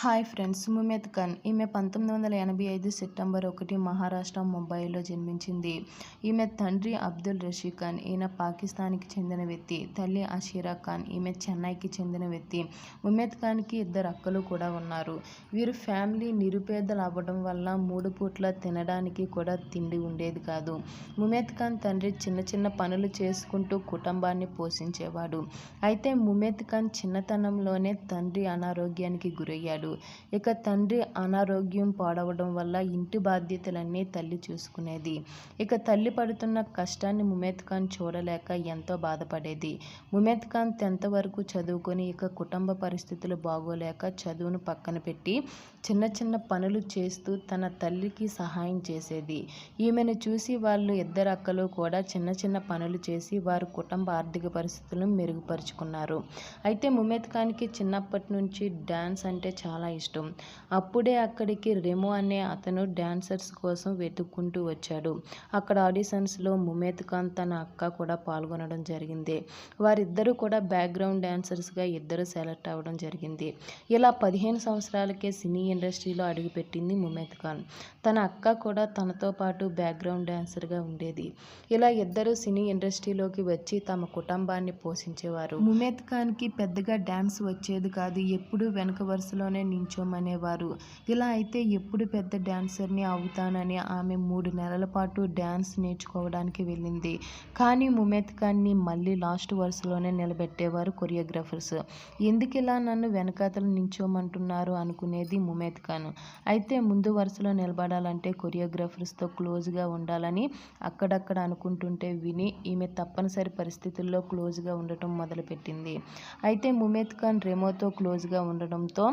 Hi friends ముమేత్ Khan. ఈమె పంతొమ్మిది వందల ఎనభై ఐదు సెప్టెంబర్ ఒకటి మహారాష్ట్ర ముంబైలో జన్మించింది. ఈమె తండ్రి అబ్దుల్ రషీద్ ఖాన్. ఈయన పాకిస్తాన్కి చెందిన వ్యక్తి. తల్లి అషీరా ఖాన్. ఈమె చెన్నైకి చెందిన వ్యక్తి. ముమేత్ ఖాన్కి ఇద్దరు అక్కలు కూడా ఉన్నారు. వీరు ఫ్యామిలీ నిరుపేదలు అవ్వడం వల్ల మూడు పూట్ల తినడానికి కూడా తిండి ఉండేది కాదు. ముమేత్ ఖాన్ తండ్రి చిన్న చిన్న పనులు చేసుకుంటూ కుటుంబాన్ని పోషించేవాడు. అయితే ముమేత్ ఖాన్ చిన్నతనంలోనే తండ్రి అనారోగ్యానికి గురయ్యాడు. ఇక తండ్రి అనారోగ్యం పాడవడం వల్ల ఇంటి బాధ్యతలన్నీ తల్లి చూసుకునేది. ఇక తల్లి పడుతున్న కష్టాన్ని ముమేత్ ఖాన్ చూడలేక ఎంతో బాధపడేది. ముమేత్ ఖాన్ టెన్త్ వరకు చదువుకొని ఇక కుటుంబ పరిస్థితులు బాగోలేక చదువును పక్కన పెట్టి చిన్న చిన్న పనులు చేస్తూ తన తల్లికి సహాయం చేసేది. ఈమెను చూసి వాళ్ళు ఇద్దరు అక్కలు కూడా చిన్న చిన్న పనులు చేసి వారు కుటుంబ ఆర్థిక పరిస్థితులను మెరుగుపరుచుకున్నారు. అయితే ముమేత్ ఖాన్కి చిన్నప్పటి నుంచి డ్యాన్స్ అంటే చాలా చాలా ఇష్టం. అప్పుడే అక్కడికి రెమో అనే అతను డాన్సర్స్ కోసం వెతుక్కుంటూ వచ్చాడు. అక్కడ ఆడిషన్స్లో ముమేత్ ఖాన్ తన అక్క కూడా పాల్గొనడం జరిగింది. వారిద్దరూ కూడా బ్యాక్గ్రౌండ్ డాన్సర్స్గా ఇద్దరు సెలెక్ట్ అవ్వడం జరిగింది. ఇలా పదిహేను సంవత్సరాలకే సినీ ఇండస్ట్రీలో అడుగుపెట్టింది ముమేత్ ఖాన్. తన అక్క కూడా తనతో పాటు బ్యాక్గ్రౌండ్ డాన్సర్గా ఉండేది. ఇలా ఇద్దరు సినీ ఇండస్ట్రీలోకి వచ్చి తమ కుటుంబాన్ని పోషించేవారు. ముమేత్ ఖాన్కి పెద్దగా డ్యాన్స్ వచ్చేది కాదు. ఎప్పుడూ వెనక వరుసలోనే నించోమనేవారు. ఇలా అయితే ఎప్పుడు పెద్ద డ్యాన్సర్ని అవుతానని ఆమె మూడు నెలల పాటు డ్యాన్స్ నేర్చుకోవడానికి వెళ్ళింది. కానీ ముమేత్ ఖాన్ని మళ్ళీ లాస్ట్ వరుసలోనే నిలబెట్టేవారు కొరియోగ్రాఫర్స్. ఎందుకు ఇలా నన్ను వెనకాతలు నించోమంటున్నారు అనుకునేది ముమేత్ ఖాన్. అయితే ముందు వరుసలో నిలబడాలంటే కొరియోగ్రాఫర్స్తో క్లోజ్గా ఉండాలని అక్కడక్కడ అనుకుంటుంటే విని ఈమె తప్పనిసరి పరిస్థితుల్లో క్లోజ్గా ఉండటం మొదలుపెట్టింది. అయితే ముమేత్ ఖాన్ రెమోతో క్లోజ్గా ఉండడంతో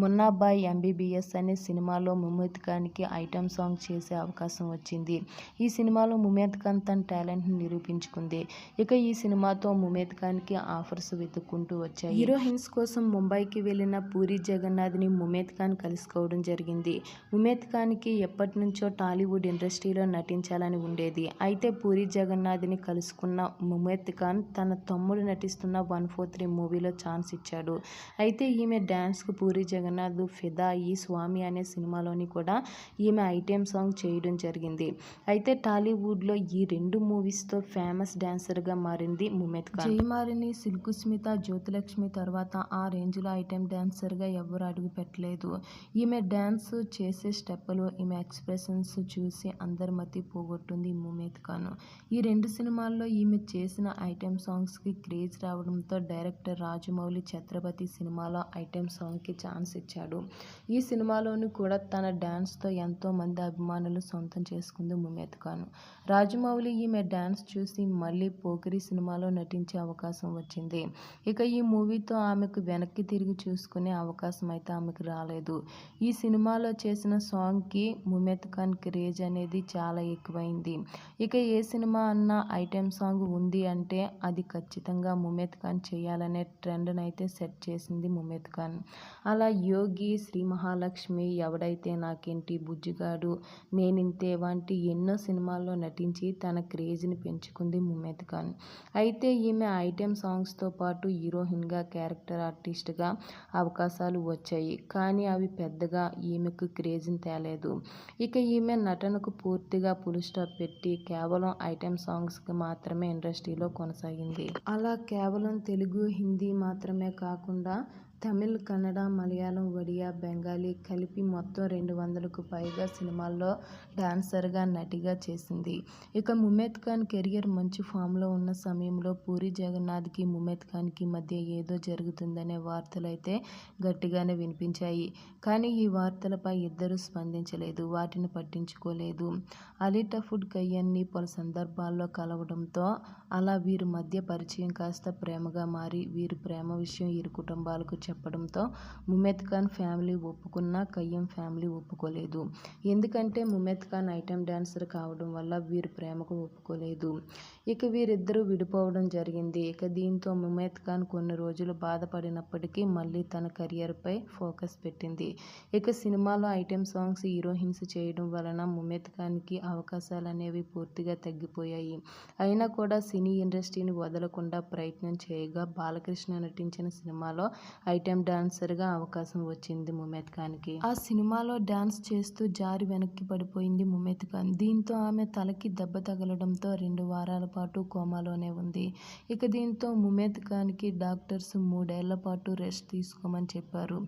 మున్నాబాయ్ ఎంబీబీఎస్ అనే సినిమాలో ముమేత్ ఖాన్కి ఐటమ్ సాంగ్ చేసే అవకాశం వచ్చింది. ఈ సినిమాలో ముమేత్ ఖాన్ తన టాలెంట్ని నిరూపించుకుంది. ఇక ఈ సినిమాతో ముమేత్ ఖాన్కి ఆఫర్స్ వెతుక్కుంటూ వచ్చాయి. హీరోయిన్స్ కోసం ముంబైకి వెళ్ళిన పూరి జగన్నాథ్ని ముమేత్ ఖాన్ కలుసుకోవడం జరిగింది. ముమేత్ ఖాన్కి ఎప్పటి నుంచో టాలీవుడ్ ఇండస్ట్రీలో నటించాలని ఉండేది. అయితే పూరి జగన్నాథ్ని కలుసుకున్న ముమేత్ ఖాన్ తన తమ్ముడు నటిస్తున్న వన్ ఫోర్ త్రీ మూవీలో ఛాన్స్ ఇచ్చాడు. అయితే ఈమె డ్యాన్స్కు పూరి జగన్ జగన్నాథ్ ఫిదా ఈ స్వామి అనే సినిమాలోని కూడా ఈమె ఐటెం సాంగ్ చేయడం జరిగింది. అయితే టాలీవుడ్లో ఈ రెండు మూవీస్తో ఫేమస్ డ్యాన్సర్గా మారింది ముమెత్ ఖాన్. జయమారిని సిల్కు స్మిత జ్యోతిలక్ష్మి తర్వాత ఆ రేంజ్లో ఐటెం డ్యాన్సర్గా ఎవరు అడుగు పెట్టలేదు ఈమె డ్యాన్స్ చేసే స్టెప్పులు ఈమె ఎక్స్ప్రెషన్స్ చూసి అందరి మతి పోగొట్టింది ముమెత్ ఖాన్. ఈ రెండు సినిమాల్లో ఈమె చేసిన ఐటెం సాంగ్స్కి క్రేజ్ రావడంతో డైరెక్టర్ రాజమౌళి ఛత్రపతి సినిమాలో ఐటెం సాంగ్కి ఛాన్స్ ఇచ్చాడు ఈ సినిమాలోని కూడా తన డ్యాన్స్తో ఎంతో మంది అభిమానులు సొంతం చేసుకుంది ముమేత్ ఖాన్. రాజమౌళి ఈమె డ్యాన్స్ చూసి మళ్ళీ పోకిరి సినిమాలో నటించే అవకాశం వచ్చింది. ఇక ఈ మూవీతో ఆమెకు వెనక్కి తిరిగి చూసుకునే అవకాశం అయితే ఆమెకు రాలేదు. ఈ సినిమాలో చేసిన సాంగ్కి ముమేత్ ఖాన్ క్రేజ్ అనేది చాలా ఎక్కువైంది. ఇక ఏ సినిమా అన్న ఐటెం సాంగ్ ఉంది అంటే అది ఖచ్చితంగా ముమేత్ ఖాన్ చేయాలనే ట్రెండ్ని అయితే సెట్ చేసింది ముమేత్ ఖాన్. అలా యోగి శ్రీ మహాలక్ష్మి ఎవడైతే నాకేంటి బుజ్జిగాడు నేనింతే వంటి ఎన్నో సినిమాల్లో నటించి తన క్రేజ్ని పెంచుకుంది ముమేత్ ఖాన్. అయితే ఈమె ఐటెం సాంగ్స్తో పాటు హీరోయిన్గా క్యారెక్టర్ ఆర్టిస్ట్గా అవకాశాలు వచ్చాయి. కానీ అవి పెద్దగా ఈమెకు క్రేజ్ని తేలేదు. ఇక ఈమె నటనకు పూర్తిగా పుల్ స్టాప్ పెట్టి కేవలం ఐటెం సాంగ్స్కి మాత్రమే ఇండస్ట్రీలో కొనసాగింది. అలా కేవలం తెలుగు హిందీ మాత్రమే కాకుండా తమిళ్ కన్నడ మలయాళం ఒడియా బెంగాలీ కలిపి మొత్తం రెండు వందలకు పైగా సినిమాల్లో డాన్సర్గా నటిగా చేసింది. ఇక ముమేత్ ఖాన్ కెరియర్ మంచి ఫామ్లో ఉన్న సమయంలో పూరి జగన్నాథ్కి ముమేత్ ఖాన్కి మధ్య ఏదో జరుగుతుందనే వార్తలు అయితే గట్టిగానే వినిపించాయి. కానీ ఈ వార్తలపై ఇద్దరూ స్పందించలేదు వాటిని పట్టించుకోలేదు. అలీటా ఫుడ్ కయ్యన్ని పలు సందర్భాల్లో కలవడంతో అలా వీరి మధ్య పరిచయం కాస్త ప్రేమగా మారి వీరి ప్రేమ విషయం ఇరు కుటుంబాలకు చెప్పడంతో ముమేత్ ఖాన్ ఫ్యామిలీ ఒప్పుకున్నా కయ్యం ఫ్యామిలీ ఒప్పుకోలేదు. ఎందుకంటే ముమేత్ ఖాన్ ఐటెం డాన్సర్ కావడం వల్ల వీరు ప్రేమకు ఒప్పుకోలేదు. ఇక వీరిద్దరూ విడిపోవడం జరిగింది. ఇక దీంతో ముమేత్ ఖాన్ కొన్ని రోజులు బాధపడినప్పటికీ మళ్ళీ తన కెరియర్పై ఫోకస్ పెట్టింది. ఇక సినిమాలో ఐటెం సాంగ్స్ హీరోయిన్స్ చేయడం వలన ముమేత్ ఖాన్కి అవకాశాలు అనేవి పూర్తిగా తగ్గిపోయాయి. అయినా కూడా సినీ ఇండస్ట్రీని వదలకుండా ప్రయత్నం చేయగా బాలకృష్ణ నటించిన సినిమాలో ఐటెం డాన్సర్గా అవకాశం వచ్చింది ముమేత్ ఖాన్కి. ఆ సినిమాలో డాన్స్ చేస్తూ జారి వెనక్కి పడిపోయింది ముమేత్ ఖాన్. దీంతో ఆమె తలకి దెబ్బ తగలడంతో రెండు వారాల పాటు కోమాలోనే ఉంది. ఇక దీంతో ముమేత్ ఖాన్కి డాక్టర్స్ మూడేళ్ళ పాటు రెస్ట్ తీసుకోమని చెప్పారు.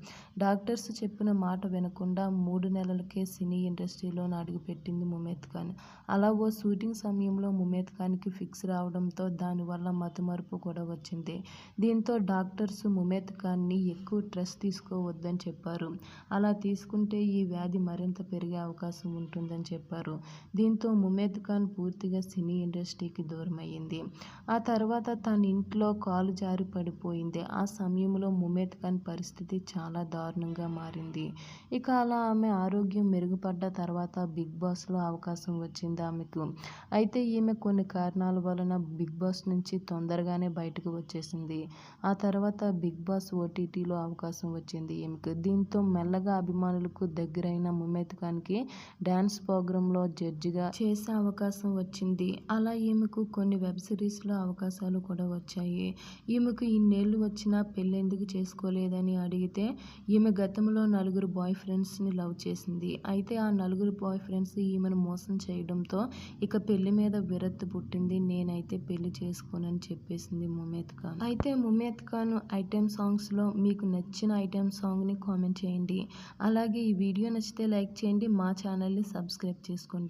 డాక్టర్స్ చెప్పిన మాట వినకుండా మూడు నెలలకే సినీ ఇండస్ట్రీలోని అడుగుపెట్టింది ముమేత్ ఖాన్. అలా ఓ షూటింగ్ సమయంలో ముమేత్ ఖాన్కి ఫిక్స్ రావడంతో దానివల్ల మతిమరుపు కూడా వచ్చింది. దీంతో డాక్టర్స్ ముమేత్ ఖాన్ని ఎక్కువ స్ట్రెస్ తీసుకోవద్దని చెప్పారు. అలా తీసుకుంటే ఈ వ్యాధి మరింత పెరిగే అవకాశం ఉంటుందని చెప్పారు. దీంతో ముమేద్ ఖాన్ పూర్తిగా సినీ ఇండస్ట్రీకి దూరమయ్యింది. ఆ తర్వాత తన ఇంట్లో కాలు జారి పడిపోయింది ఆ సమయంలో ముమేద్ ఖాన్ పరిస్థితి చాలా దారుణంగా మారింది. ఇక అలా ఆమె ఆరోగ్యం మెరుగుపడ్డ తర్వాత బిగ్ బాస్లో అవకాశం వచ్చింది ఆమెకు. అయితే ఈమె కొన్ని కారణాల వలన బిగ్ బాస్ నుంచి తొందరగానే బయటకు వచ్చేసింది. ఆ తర్వాత బిగ్ బాస్ ఓటీ ఓటీటీలో అవకాశం వచ్చింది. ఈమెకు దీంతో మెల్లగా అభిమానులకు దగ్గరైన ముమేత్ ఖాన్కి డ్యాన్స్ ప్రోగ్రాంలో జడ్జిగా చేసే అవకాశం వచ్చింది. అలా ఈమెకు కొన్ని వెబ్ సిరీస్లో అవకాశాలు కూడా వచ్చాయి. ఈమెకు ఇన్నేళ్ళు వచ్చినా పెళ్ళెందుకు చేసుకోలేదని అడిగితే ఈమె గతంలో నలుగురు బాయ్ ఫ్రెండ్స్ని లవ్ చేసింది. అయితే ఆ నలుగురు బాయ్ ఫ్రెండ్స్ ఈమెను మోసం చేయడంతో ఇక పెళ్ళి మీద విరత్తు పుట్టింది. నేనైతే పెళ్ళి చేసుకోనని చెప్పేసింది ముమేత్ ఖాన్. అయితే ముమేత్ ఖాన్ ఐటెం సాంగ్స్లో మీకు నచ్చిన ఐటెం సాంగ్ని కామెంట్ చేయండి. అలాగే ఈ వీడియో నచ్చితే లైక్ చేయండి. మా ఛానల్ని సబ్స్క్రైబ్ చేసుకోండి.